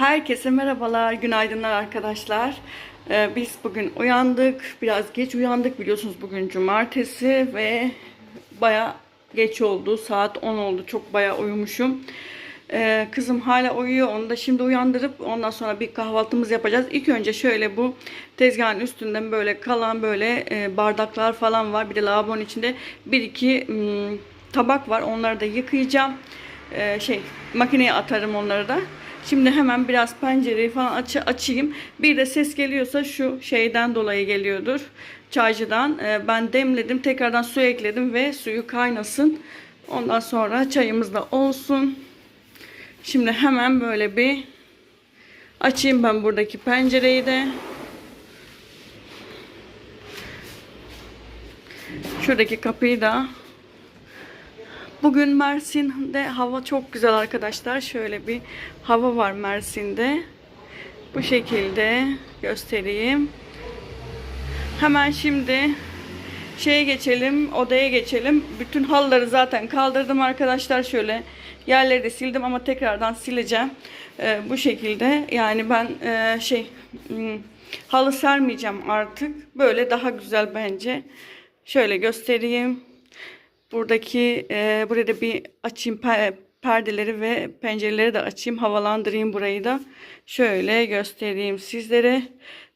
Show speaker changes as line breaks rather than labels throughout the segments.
Herkese merhabalar, günaydınlar arkadaşlar. Ee, biz bugün uyandık, biraz geç uyandık biliyorsunuz bugün cumartesi ve baya geç oldu, saat 10 oldu, çok baya uyumuşum. Ee, kızım hala uyuyor, onu da şimdi uyandırıp ondan sonra bir kahvaltımızı yapacağız. İlk önce şöyle bu tezgahın üstünden böyle kalan böyle e, bardaklar falan var. Bir de lavabonun içinde bir iki hmm, tabak var, onları da yıkayacağım. Ee, şey makineye atarım onları da. Şimdi hemen biraz pencereyi falan aç açayım. Bir de ses geliyorsa şu şeyden dolayı geliyordur. Çaycıdan. Ee, ben demledim. Tekrardan su ekledim ve suyu kaynasın. Ondan sonra çayımız da olsun. Şimdi hemen böyle bir açayım ben buradaki pencereyi de. Şuradaki kapıyı da Bugün Mersin'de hava çok güzel arkadaşlar. Şöyle bir hava var Mersin'de. Bu şekilde göstereyim. Hemen şimdi şeye geçelim, odaya geçelim. Bütün halıları zaten kaldırdım arkadaşlar. Şöyle yerleri de sildim ama tekrardan sileceğim. Ee, bu şekilde yani ben e, şey hmm, halı sermeyeceğim artık. Böyle daha güzel bence. Şöyle göstereyim. Buradaki e, buraya da bir açayım pe- perdeleri ve pencereleri de açayım havalandırayım burayı da. Şöyle göstereyim sizlere.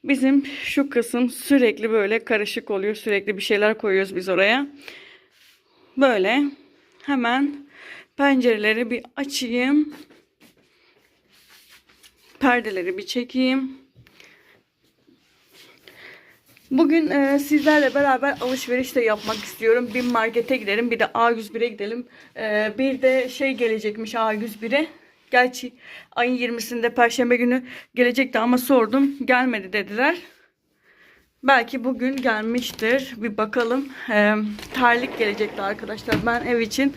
Bizim şu kısım sürekli böyle karışık oluyor sürekli bir şeyler koyuyoruz biz oraya. Böyle hemen pencereleri bir açayım. Perdeleri bir çekeyim Bugün e, sizlerle beraber alışveriş de yapmak istiyorum. Bir markete gidelim, bir de A101'e gidelim. E, bir de şey gelecekmiş A101'e. Gerçi ayın 20'sinde Perşembe günü gelecekti ama sordum. Gelmedi dediler. Belki bugün gelmiştir. Bir bakalım. E, terlik gelecekti arkadaşlar. Ben ev için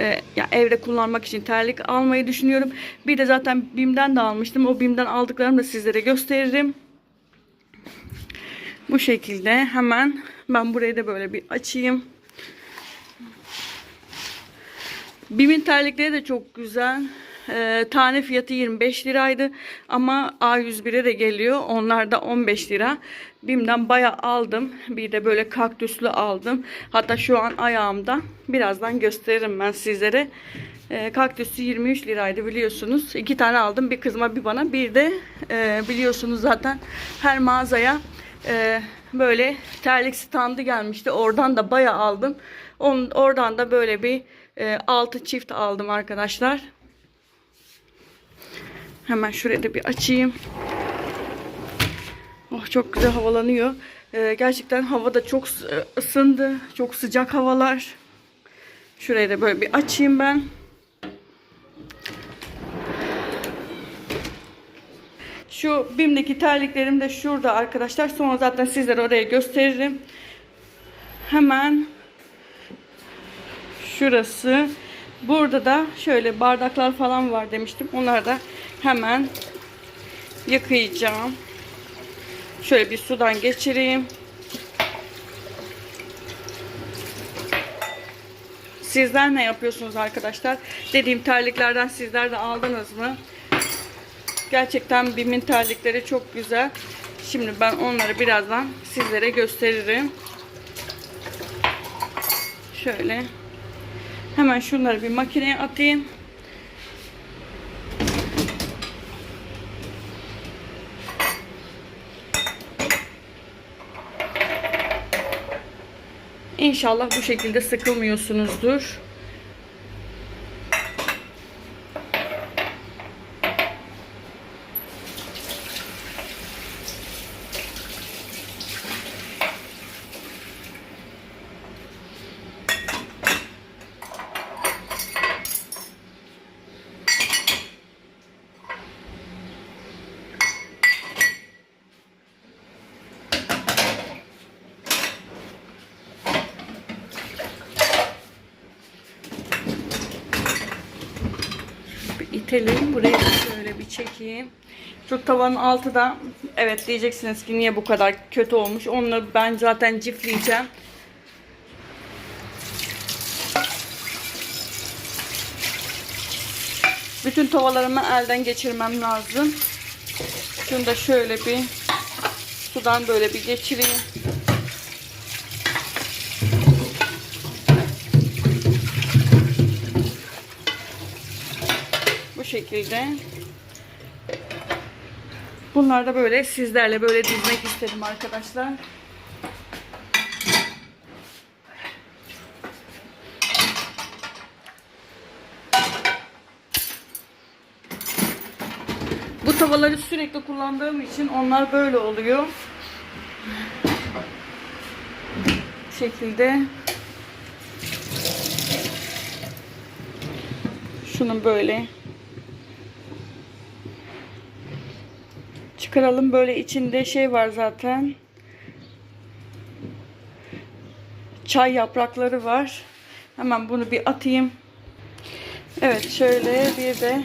e, ya evde kullanmak için terlik almayı düşünüyorum. Bir de zaten BİM'den de almıştım. O BİM'den aldıklarımı da sizlere gösteririm. Bu şekilde hemen ben burayı da böyle bir açayım. Bimin terlikleri de çok güzel. Ee, tane fiyatı 25 liraydı ama A101'e de geliyor. Onlar da 15 lira. Bim'den bayağı aldım. Bir de böyle kaktüslü aldım. Hatta şu an ayağımda. Birazdan gösteririm ben sizlere. Ee, kaktüsü 23 liraydı biliyorsunuz. İki tane aldım. Bir kızıma bir bana. Bir de e, biliyorsunuz zaten her mağazaya e, böyle terlik standı gelmişti. Oradan da bayağı aldım. Onun, oradan da böyle bir e, altı çift aldım arkadaşlar. Hemen şurayı da bir açayım. Oh çok güzel havalanıyor. E, gerçekten hava da çok sı- ısındı. Çok sıcak havalar. Şurayı da böyle bir açayım ben. Şu BİM'deki terliklerim de şurada arkadaşlar. Sonra zaten sizlere oraya gösteririm. Hemen şurası. Burada da şöyle bardaklar falan var demiştim. Onları da hemen yıkayacağım. Şöyle bir sudan geçireyim. Sizler ne yapıyorsunuz arkadaşlar? Dediğim terliklerden sizler de aldınız mı? Gerçekten BİM'in terlikleri çok güzel. Şimdi ben onları birazdan sizlere gösteririm. Şöyle. Hemen şunları bir makineye atayım. İnşallah bu şekilde sıkılmıyorsunuzdur. İtelim. Burayı şöyle bir çekeyim. Şu tavanın altı da evet diyeceksiniz ki niye bu kadar kötü olmuş. Onu ben zaten cifleyeceğim. Bütün tavalarımı elden geçirmem lazım. Şunu da şöyle bir sudan böyle bir geçireyim. Şekilde. Bunlar da böyle sizlerle böyle dizmek istedim arkadaşlar. Bu tavaları sürekli kullandığım için onlar böyle oluyor. Şekilde. Şunu böyle çıkaralım. Böyle içinde şey var zaten. Çay yaprakları var. Hemen bunu bir atayım. Evet şöyle bir de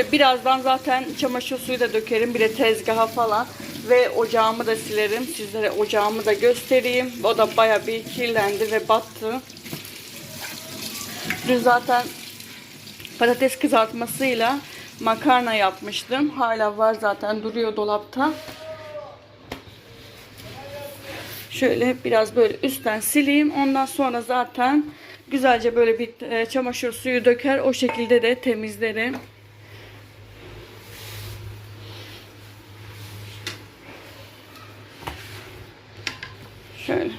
Şöyle birazdan zaten çamaşır suyu da dökerim. Bir de tezgaha falan. Ve ocağımı da silerim. Sizlere ocağımı da göstereyim. O da baya bir kirlendi ve battı. Dün zaten patates kızartmasıyla makarna yapmıştım. Hala var zaten duruyor dolapta. Şöyle biraz böyle üstten sileyim. Ondan sonra zaten güzelce böyle bir e, çamaşır suyu döker. O şekilde de temizlerim. Şöyle.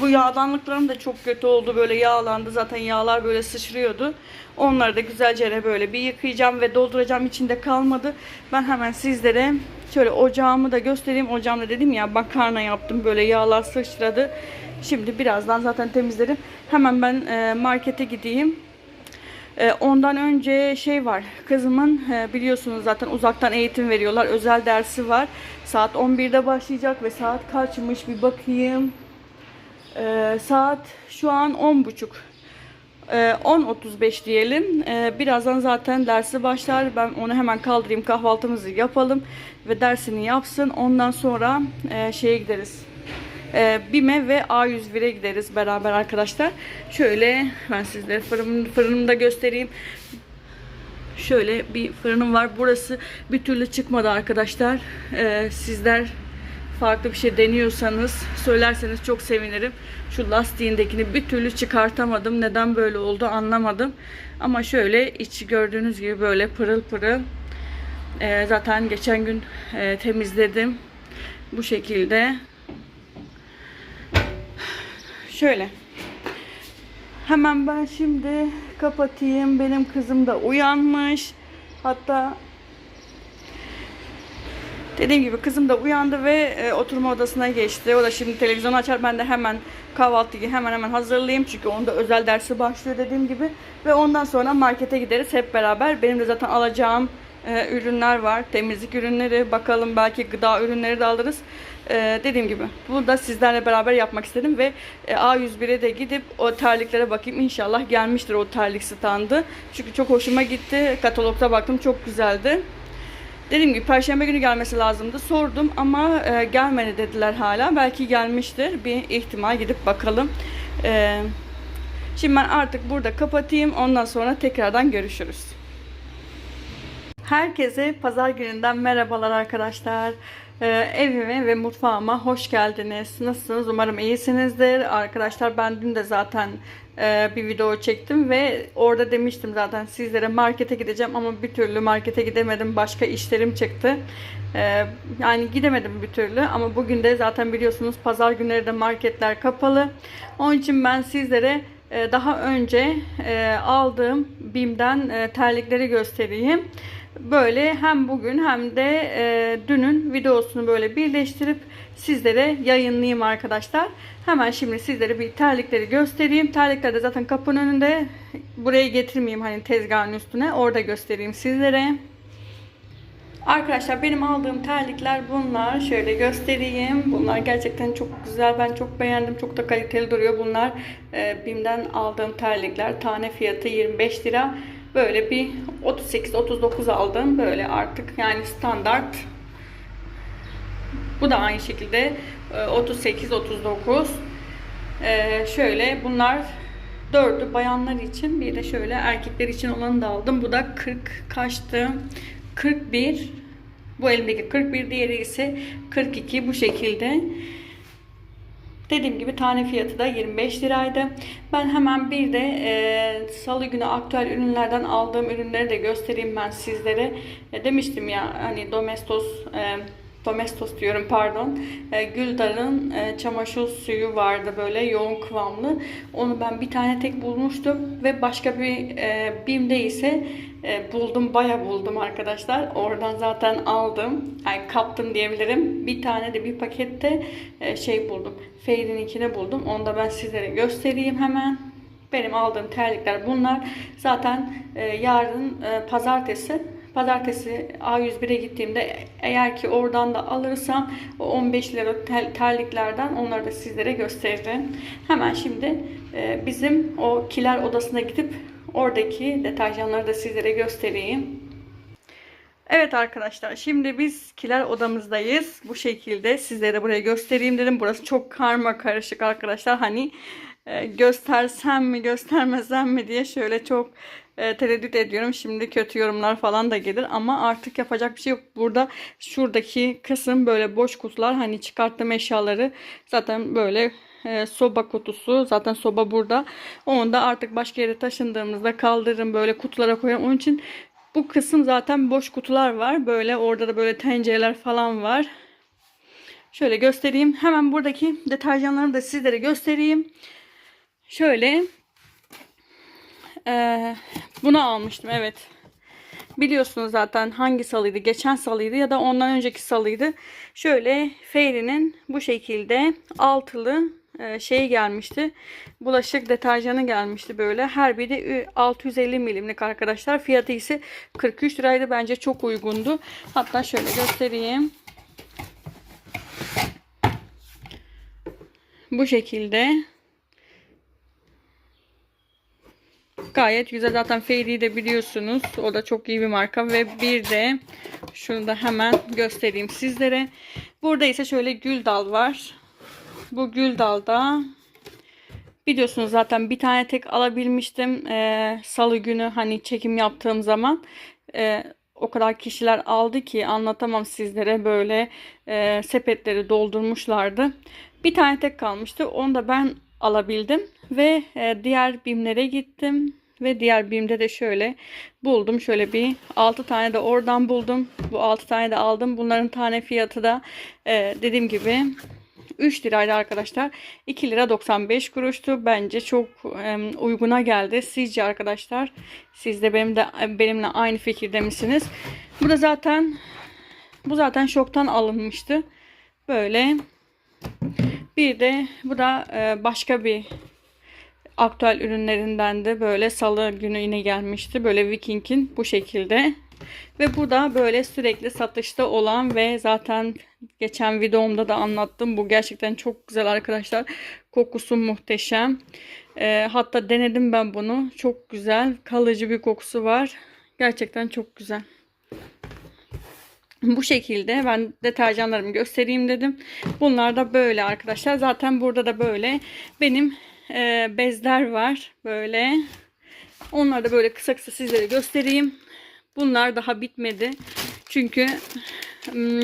Bu yağdanlıklarım da çok kötü oldu. Böyle yağlandı. Zaten yağlar böyle sıçrıyordu. Onları da güzelce böyle bir yıkayacağım ve dolduracağım. içinde kalmadı. Ben hemen sizlere şöyle ocağımı da göstereyim. Ocağımda dedim ya makarna yaptım. Böyle yağlar sıçradı. Şimdi birazdan zaten temizlerim. Hemen ben e, markete gideyim. E, Ondan önce şey var. Kızımın e, biliyorsunuz zaten uzaktan eğitim veriyorlar. Özel dersi var. Saat 11'de başlayacak ve saat kaçmış bir bakayım. Ee, saat şu an 10.30. Ee, 10.35 diyelim. Ee, birazdan zaten dersi başlar. Ben onu hemen kaldırayım. Kahvaltımızı yapalım. Ve dersini yapsın. Ondan sonra e, şeye gideriz. E, BİM'e ve A101'e gideriz beraber arkadaşlar. Şöyle ben sizlere fırın, fırınımı da göstereyim. Şöyle bir fırınım var. Burası bir türlü çıkmadı arkadaşlar. Ee, sizler farklı bir şey deniyorsanız söylerseniz çok sevinirim. Şu lastiğindekini bir türlü çıkartamadım. Neden böyle oldu anlamadım. Ama şöyle içi gördüğünüz gibi böyle pırıl pırıl. Ee, zaten geçen gün e, temizledim. Bu şekilde. Şöyle. Hemen ben şimdi kapatayım. Benim kızım da uyanmış. Hatta Dediğim gibi kızım da uyandı ve e, oturma odasına geçti. O da şimdi televizyon açar. Ben de hemen kahvaltıyı hemen hemen hazırlayayım. Çünkü onda özel dersi başlıyor dediğim gibi. Ve ondan sonra markete gideriz hep beraber. Benim de zaten alacağım e, ürünler var. Temizlik ürünleri. Bakalım belki gıda ürünleri de alırız. E, dediğim gibi bunu da sizlerle beraber yapmak istedim. Ve e, A101'e de gidip o terliklere bakayım. İnşallah gelmiştir o terlik standı. Çünkü çok hoşuma gitti. Katalogda baktım çok güzeldi. Dediğim gibi perşembe günü gelmesi lazımdı. Sordum ama e, gelmedi dediler hala. Belki gelmiştir. Bir ihtimal gidip bakalım. E, şimdi ben artık burada kapatayım. Ondan sonra tekrardan görüşürüz. Herkese pazar gününden merhabalar arkadaşlar. Ee, evime ve mutfağıma hoş geldiniz. Nasılsınız? Umarım iyisinizdir. Arkadaşlar ben dün de zaten bir video çektim ve orada demiştim zaten sizlere markete gideceğim ama bir türlü markete gidemedim. Başka işlerim çıktı. Ee, yani gidemedim bir türlü ama bugün de zaten biliyorsunuz pazar günleri de marketler kapalı. Onun için ben sizlere e, daha önce e, aldığım BİM'den e, terlikleri göstereyim. Böyle hem bugün hem de e, dünün videosunu böyle birleştirip sizlere yayınlayayım arkadaşlar. Hemen şimdi sizlere bir terlikleri göstereyim. Terlikler de zaten kapının önünde. Buraya getirmeyeyim hani tezgahın üstüne. Orada göstereyim sizlere. Arkadaşlar benim aldığım terlikler bunlar. Şöyle göstereyim. Bunlar gerçekten çok güzel. Ben çok beğendim. Çok da kaliteli duruyor. Bunlar e, BİM'den aldığım terlikler. Tane fiyatı 25 lira. Böyle bir 38-39 aldım. Böyle artık yani standart. Bu da aynı şekilde e, 38-39. E, şöyle bunlar dördü bayanlar için. Bir de şöyle erkekler için olanı da aldım. Bu da 40 kaçtı? 41 bu elimdeki 41 diğeri ise 42 bu şekilde. Dediğim gibi tane fiyatı da 25 liraydı. Ben hemen bir de e, salı günü aktüel ürünlerden aldığım ürünleri de göstereyim ben sizlere. E, demiştim ya hani Domestos e, Domestos diyorum pardon. E, Güldar'ın e, çamaşır suyu vardı böyle yoğun kıvamlı. Onu ben bir tane tek bulmuştum ve başka bir e, BİM'de ise e, buldum baya buldum arkadaşlar. Oradan zaten aldım. Yani kaptım diyebilirim. Bir tane de bir pakette e, şey buldum. Fairy'ninkini buldum. Onu da ben sizlere göstereyim hemen. Benim aldığım terlikler bunlar. Zaten e, yarın e, pazartesi Pazartesi A101'e gittiğimde eğer ki oradan da alırsam o 15 lira terliklerden onları da sizlere gösteririm. Hemen şimdi e, bizim o kiler odasına gidip oradaki deterjanları da sizlere göstereyim. Evet arkadaşlar şimdi biz kiler odamızdayız. Bu şekilde sizlere buraya göstereyim dedim. Burası çok karma karışık arkadaşlar. Hani e, göstersem mi göstermesem mi diye şöyle çok e, tereddüt ediyorum. Şimdi kötü yorumlar falan da gelir ama artık yapacak bir şey yok. Burada şuradaki kısım böyle boş kutular hani çıkarttığım eşyaları zaten böyle e, soba kutusu. Zaten soba burada. Onu da artık başka yere taşındığımızda kaldırırım böyle kutulara koyarım. Onun için bu kısım zaten boş kutular var. Böyle orada da böyle tencereler falan var. Şöyle göstereyim. Hemen buradaki deterjanlarımı da sizlere göstereyim. Şöyle ee, bunu almıştım evet. Biliyorsunuz zaten hangi salıydı? Geçen salıydı ya da ondan önceki salıydı. Şöyle Fairy'nin bu şekilde altılı e, şey gelmişti. Bulaşık deterjanı gelmişti böyle. Her biri 650 milimlik arkadaşlar. Fiyatı ise 43 liraydı. Bence çok uygundu. Hatta şöyle göstereyim. Bu şekilde. Gayet güzel. Zaten Fairy'i de biliyorsunuz. O da çok iyi bir marka. Ve bir de şunu da hemen göstereyim sizlere. Burada ise şöyle gül dal var. Bu gül dalda biliyorsunuz zaten bir tane tek alabilmiştim. Ee, Salı günü hani çekim yaptığım zaman. Ee, o kadar kişiler aldı ki anlatamam sizlere böyle e, sepetleri doldurmuşlardı. Bir tane tek kalmıştı. Onu da ben alabildim ve e, diğer bimlere gittim ve diğer bimde de şöyle buldum. Şöyle bir 6 tane de oradan buldum. Bu 6 tane de aldım. Bunların tane fiyatı da e, dediğim gibi 3 liraydı arkadaşlar. 2 lira 95 kuruştu. Bence çok e, uyguna geldi. Sizce arkadaşlar siz de benim de benimle aynı fikirde misiniz? Bu da zaten bu zaten şoktan alınmıştı. Böyle bir de bu da e, başka bir aktüel ürünlerinden de böyle salı günü yine gelmişti. Böyle Viking'in bu şekilde. Ve bu da böyle sürekli satışta olan ve zaten geçen videomda da anlattım. Bu gerçekten çok güzel arkadaşlar. Kokusu muhteşem. E, hatta denedim ben bunu. Çok güzel. Kalıcı bir kokusu var. Gerçekten çok güzel. Bu şekilde ben deterjanlarımı göstereyim dedim. Bunlar da böyle arkadaşlar. Zaten burada da böyle benim e, bezler var. Böyle. Onları da böyle kısa kısa sizlere göstereyim. Bunlar daha bitmedi. Çünkü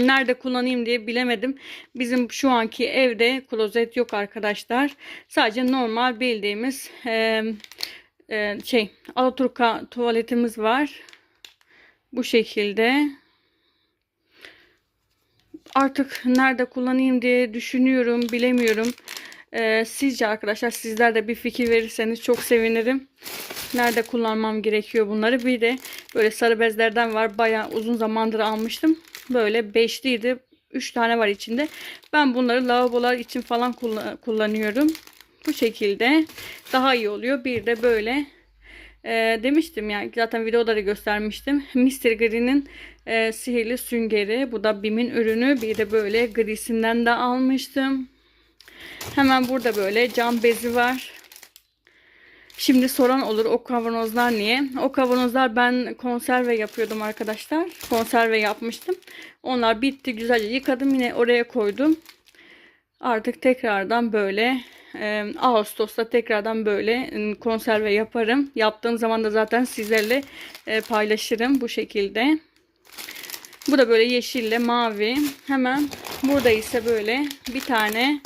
nerede kullanayım diye bilemedim. Bizim şu anki evde klozet yok arkadaşlar. Sadece normal bildiğimiz e, e, şey Alaturka tuvaletimiz var. Bu şekilde artık nerede kullanayım diye düşünüyorum, bilemiyorum. Ee, sizce arkadaşlar sizler de bir fikir verirseniz çok sevinirim. Nerede kullanmam gerekiyor bunları. Bir de böyle sarı bezlerden var. Bayağı uzun zamandır almıştım. Böyle beşliydi. 3 tane var içinde. Ben bunları lavabolar için falan kullan- kullanıyorum. Bu şekilde daha iyi oluyor. Bir de böyle e, demiştim yani zaten videoda da göstermiştim. Mr. Green'in e, sihirli süngeri. Bu da BİM'in ürünü. Bir de böyle grisinden de almıştım. Hemen burada böyle cam bezi var. Şimdi soran olur o kavanozlar niye? O kavanozlar ben konserve yapıyordum arkadaşlar. Konserve yapmıştım. Onlar bitti. Güzelce yıkadım. Yine oraya koydum. Artık tekrardan böyle e, Ağustos'ta tekrardan böyle konserve yaparım. Yaptığım zaman da zaten sizlerle e, paylaşırım bu şekilde. Bu da böyle yeşille mavi. Hemen burada ise böyle bir tane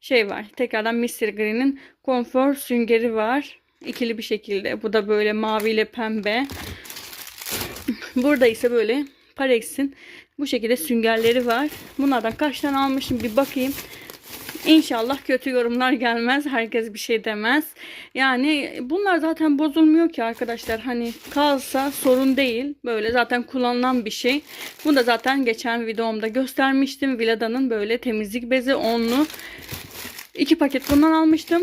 şey var. Tekrardan Mr. Green'in konfor süngeri var. İkili bir şekilde. Bu da böyle mavi ile pembe. Burada ise böyle Parex'in bu şekilde süngerleri var. Bunlardan kaç tane almışım bir bakayım. İnşallah kötü yorumlar gelmez. Herkes bir şey demez. Yani bunlar zaten bozulmuyor ki arkadaşlar. Hani kalsa sorun değil. Böyle zaten kullanılan bir şey. Bunu da zaten geçen videomda göstermiştim. Vilada'nın böyle temizlik bezi onlu. İki paket bundan almıştım.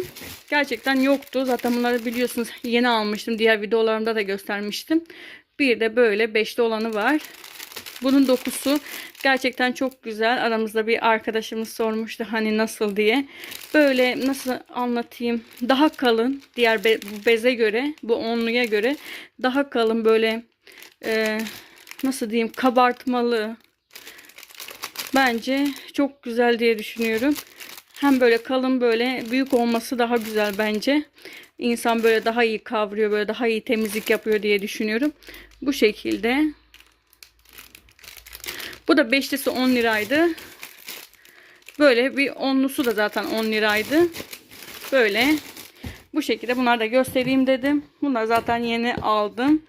Gerçekten yoktu. Zaten bunları biliyorsunuz yeni almıştım. Diğer videolarımda da göstermiştim. Bir de böyle beşli olanı var. Bunun dokusu gerçekten çok güzel. Aramızda bir arkadaşımız sormuştu hani nasıl diye. Böyle nasıl anlatayım? Daha kalın. Diğer be- beze göre, bu onluya göre daha kalın böyle e, nasıl diyeyim kabartmalı. Bence çok güzel diye düşünüyorum. Hem böyle kalın böyle büyük olması daha güzel bence. İnsan böyle daha iyi kavruyor, böyle daha iyi temizlik yapıyor diye düşünüyorum. Bu şekilde. Bu da beşlisi 10 liraydı. Böyle bir onlusu da zaten 10 liraydı. Böyle bu şekilde bunları da göstereyim dedim. Bunları zaten yeni aldım.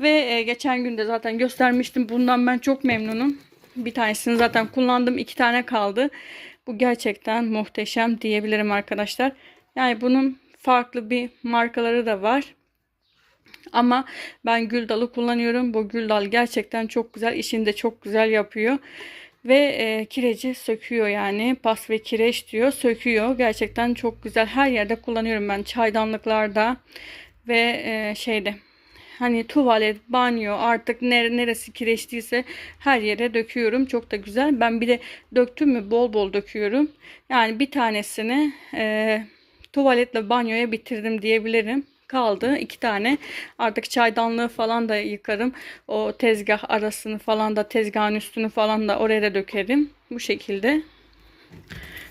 Ve e, geçen gün de zaten göstermiştim. Bundan ben çok memnunum. Bir tanesini zaten kullandım. iki tane kaldı. Bu gerçekten muhteşem diyebilirim arkadaşlar. Yani bunun farklı bir markaları da var. Ama ben gül dalı kullanıyorum. Bu gül dal gerçekten çok güzel. İşini de çok güzel yapıyor. Ve e, kireci söküyor yani. Pas ve kireç diyor. Söküyor. Gerçekten çok güzel. Her yerde kullanıyorum ben. Çaydanlıklarda ve e, şeyde hani tuvalet, banyo artık nere, neresi kireçliyse her yere döküyorum. Çok da güzel. Ben bir de döktüm mü bol bol döküyorum. Yani bir tanesini e, tuvaletle banyoya bitirdim diyebilirim. Kaldı iki tane. Artık çaydanlığı falan da yıkarım. O tezgah arasını falan da tezgahın üstünü falan da oraya da dökerim. Bu şekilde.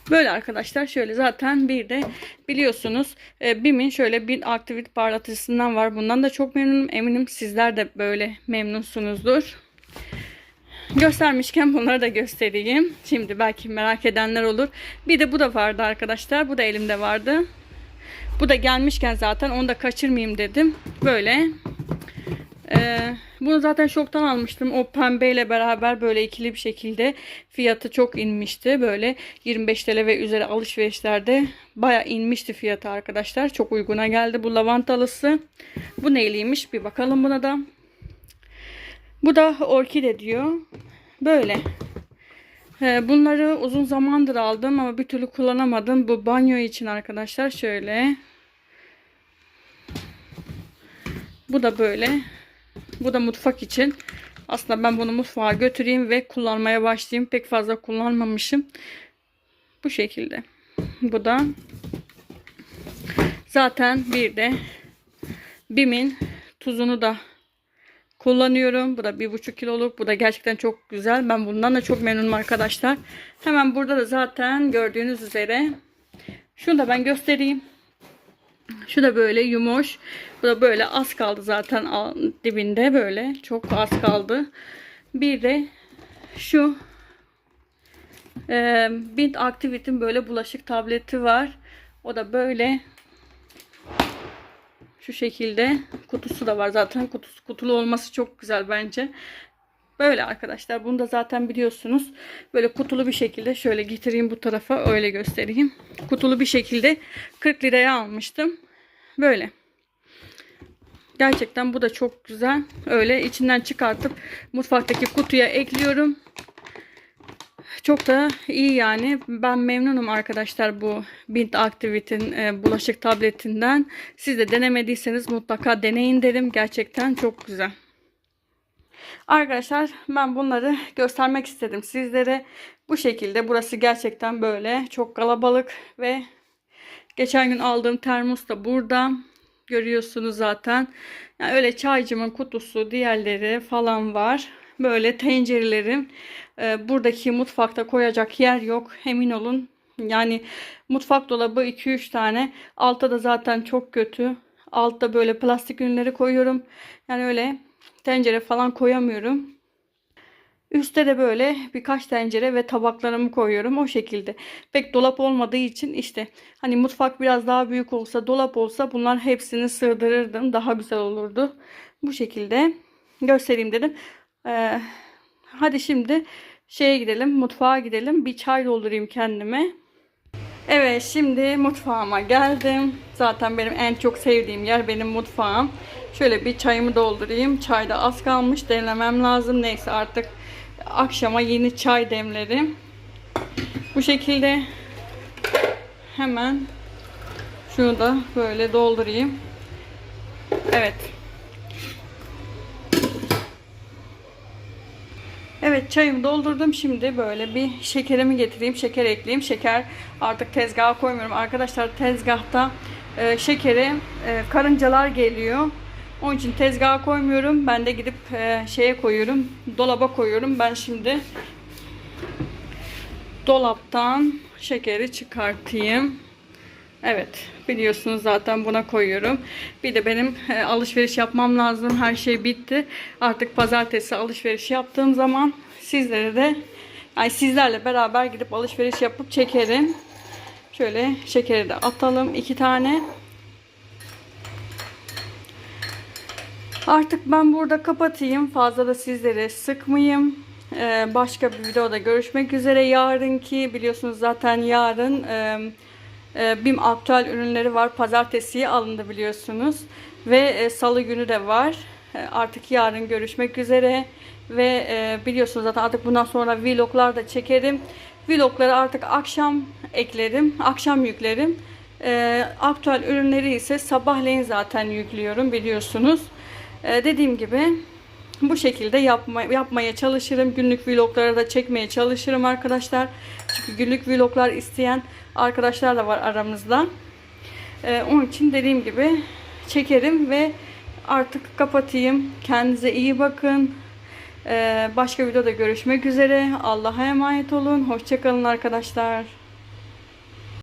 Böyle arkadaşlar şöyle zaten bir de biliyorsunuz e, BİM'in şöyle bir aktivite parlatıcısından var. Bundan da çok memnunum. Eminim sizler de böyle memnunsunuzdur. Göstermişken bunları da göstereyim. Şimdi belki merak edenler olur. Bir de bu da vardı arkadaşlar. Bu da elimde vardı. Bu da gelmişken zaten onu da kaçırmayayım dedim. Böyle. Ee, bunu zaten şoktan almıştım. O pembeyle beraber böyle ikili bir şekilde fiyatı çok inmişti. Böyle 25 TL ve üzeri alışverişlerde baya inmişti fiyatı arkadaşlar. Çok uyguna geldi bu lavantalısı. Bu neyliymiş bir bakalım buna da. Bu da orkide diyor. Böyle. Bunları uzun zamandır aldım ama bir türlü kullanamadım. Bu banyo için arkadaşlar şöyle. Bu da böyle. Bu da mutfak için. Aslında ben bunu mutfağa götüreyim ve kullanmaya başlayayım. Pek fazla kullanmamışım. Bu şekilde. Bu da zaten bir de BİM'in tuzunu da kullanıyorum. Bu da bir buçuk kiloluk. Bu da gerçekten çok güzel. Ben bundan da çok memnunum arkadaşlar. Hemen burada da zaten gördüğünüz üzere şunu da ben göstereyim. Şu da böyle yumuş. Bu da böyle az kaldı zaten dibinde böyle. Çok az kaldı. Bir de şu e, Bint Activity'nin böyle bulaşık tableti var. O da böyle şu şekilde kutusu da var zaten kutusu kutulu olması çok güzel bence. Böyle arkadaşlar. Bunu da zaten biliyorsunuz. Böyle kutulu bir şekilde şöyle getireyim bu tarafa öyle göstereyim. Kutulu bir şekilde 40 liraya almıştım. Böyle. Gerçekten bu da çok güzel. Öyle içinden çıkartıp mutfaktaki kutuya ekliyorum. Çok da iyi yani. Ben memnunum arkadaşlar bu Bint Activity'nin e, bulaşık tabletinden. Siz de denemediyseniz mutlaka deneyin derim. Gerçekten çok güzel. Arkadaşlar ben bunları göstermek istedim sizlere. Bu şekilde burası gerçekten böyle çok kalabalık ve geçen gün aldığım termos da burada. Görüyorsunuz zaten. Yani öyle çaycımın kutusu, diğerleri falan var. Böyle tencerelerim. Ee, buradaki mutfakta koyacak yer yok. Emin olun. Yani mutfak dolabı 2-3 tane. Altta da zaten çok kötü. Altta böyle plastik ürünleri koyuyorum. Yani öyle tencere falan koyamıyorum. Üste de böyle birkaç tencere ve tabaklarımı koyuyorum o şekilde. Pek dolap olmadığı için işte hani mutfak biraz daha büyük olsa dolap olsa bunlar hepsini sığdırırdım. Daha güzel olurdu. Bu şekilde göstereyim dedim. Ee, hadi şimdi şeye gidelim mutfağa gidelim. Bir çay doldurayım kendime. Evet şimdi mutfağıma geldim. Zaten benim en çok sevdiğim yer benim mutfağım. Şöyle bir çayımı doldurayım. Çay da az kalmış demlemem lazım. Neyse artık akşama yeni çay demlerim. Bu şekilde hemen şunu da böyle doldurayım. Evet. Evet çayımı doldurdum. Şimdi böyle bir şekerimi getireyim. Şeker ekleyeyim. Şeker artık tezgaha koymuyorum. Arkadaşlar tezgahta e, şekeri e, karıncalar geliyor. Onun için tezgaha koymuyorum. Ben de gidip e, şeye koyuyorum. Dolaba koyuyorum. Ben şimdi dolaptan şekeri çıkartayım. Evet biliyorsunuz zaten buna koyuyorum. Bir de benim e, alışveriş yapmam lazım. Her şey bitti. Artık pazartesi alışveriş yaptığım zaman sizlere de yani sizlerle beraber gidip alışveriş yapıp çekerim. Şöyle şekeri de atalım iki tane. Artık ben burada kapatayım. Fazla da sizlere sıkmayayım. Ee, başka bir videoda görüşmek üzere. Yarınki biliyorsunuz zaten yarın e, BİM aktüel ürünleri var. Pazartesiye alındı biliyorsunuz. Ve e, salı günü de var. E, artık yarın görüşmek üzere. Ve e, biliyorsunuz zaten artık bundan sonra vloglar da çekerim. Vlogları artık akşam eklerim. Akşam yüklerim. Aktüel ürünleri ise sabahleyin zaten yüklüyorum biliyorsunuz. Ee, dediğim gibi bu şekilde yapma, yapmaya çalışırım. Günlük vlogları da çekmeye çalışırım arkadaşlar. Çünkü günlük vloglar isteyen arkadaşlar da var aramızda. Ee, onun için dediğim gibi çekerim ve artık kapatayım. Kendinize iyi bakın. Ee, başka videoda görüşmek üzere. Allah'a emanet olun. Hoşçakalın arkadaşlar.